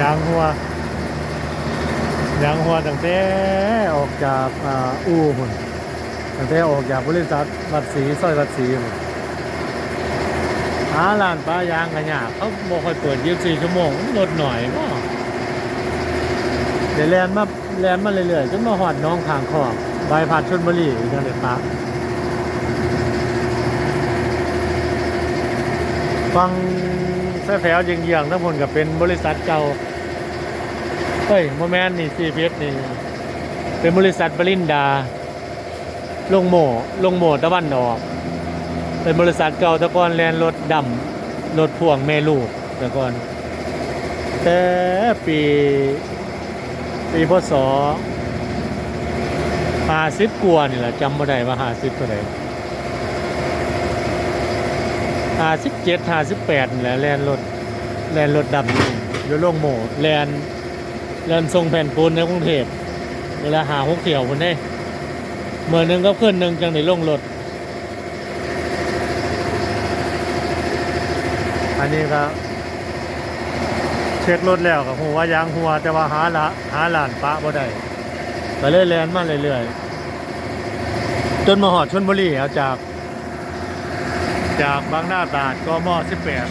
ยางหัวยางหัวตั้งแต่ออกจากอู่หุ่นตั้งแต่ออกจากบริษัทวัดศรีซอยวัดศรีหุ่นหาร้านป้ายางกันยากเขาบอกค่อยเปิด24ชั่วโมงลดหน่อยก็เดี๋ยวแลนมาแลนมาเรื่อยๆจนมาหอดน้องขางขอบใบผัดชนบุรีอีกแล้วเด็ดปะฟังแฝงเยียงๆทั้งหมดกับเป็นบริษัทเก่า เฮ้ยโมแมนนี่ซีพีเอสนี่ เป็นบริษัทบรินดา ลงโมลงโมตะวันออก เป็นบริษัทเก่าตะกอนแลนรถดำรถพ่วงแม่ลูกตะกอนแต่ปีปีพศห้าสิบกว่านี่แหละจำไม่ได้ว่าห้าสิบเท่าไหร่ห้าสิบเจ็ดห้าสิบแปดนี่แหละแลนรถแลนรถดำอยู่ลงโมแลน เดินทรงแผ่นปูนในกรุงเทพเวลาหาหกเที่ยวคนได้เมื่อหนึงก็เพื่อนหนึ่งจังในลงรถอันนี้ก็เช็ครถแล้วกับหัวยางหัวแต่ว่าหาละหาหลานปะบ่ได้ก็เลยแลนมาเรื่อยๆจนมาหอดชนบุรีเอาจาก จากบางหน้าตราดก็มอสิบแปด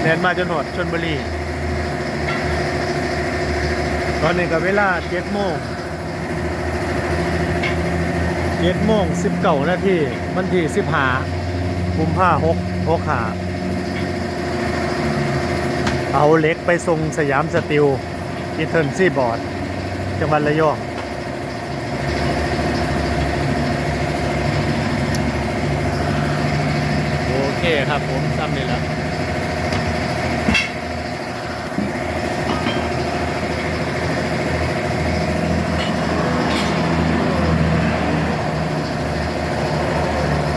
แลนมาจนหอดชนบุรี อนนี้ก็เวลาเจ็ดโมงเจ็ดโมงสิบเก้านาทีวันที่สิบหากุมภาหกหกหาเอาเล็กไปส่งสยามสติลอีเทิร์นซีบอร์ดจังหวัดระยองโอเคครับผมซ้ำนี่แหละ